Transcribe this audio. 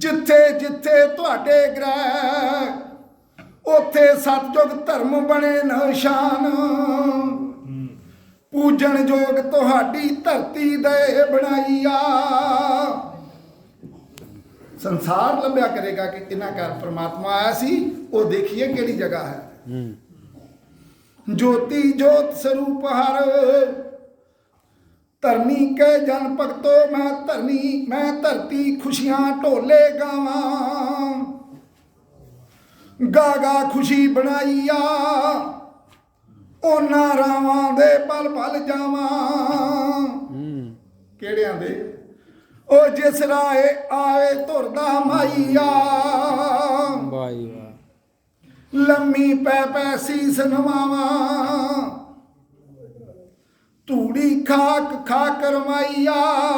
ਜਿੱਥੇ ਜਿੱਥੇ ਤੁਹਾਡੇ ਗ੍ਰਹਿ ਉਥੇ ਸਤਜੁਗ ਧਰਮ ਬਣੇ ਨਿਸ਼ਾਨ ਪੂਜਣ ਜੋਗ ਤੁਹਾਡੀ ਧਰਤੀ ਦੇ ਬਣਾਈਆ। ਸੰਸਾਰ ਲੱਭਿਆ ਕਰੇਗਾ ਕਿ ਕਿੰਨਾ ਘਰ ਪ੍ਰਮਾਤਮਾ ਆਇਆ ਸੀ ਉਹ ਦੇਖੀਏ ਕਿਹੜੀ ਜਗ੍ਹਾ ਹੂੰ। ਜੋਤੀ ਜੋਤ ਸਰੂਪ ਹਰ ਧਰਨੀ ਕੇ ਜਨ ਭਗਤੋ ਮੈਂ ਧਰਨੀ ਮੈਂ ਧਰਤੀ ਖੁਸ਼ੀਆਂ ਢੋਲੇ ਗਾਵਾਂ। ਗਾਗਾ ਖੁਸ਼ੀ ਬਣਾਈਆ ਉਹਨਾਂ ਰਾਵਾਂ ਦੇ ਪਲ ਪਲ ਜਾਵਾਂ। ਕਿਹੜਿਆਂ ਦੇ? ਉਹ ਜਿਸ ਰਾਏ ਆਏ ਧੁਰਦਾ ਮਾਈਆ। ਵਾਈ ਵਾਹ। ਲੰਮੀ ਪੈ ਪੈ ਸੀਸ ਨਵਾਵਾ। તૂડી ખાક ખાકર મૈયા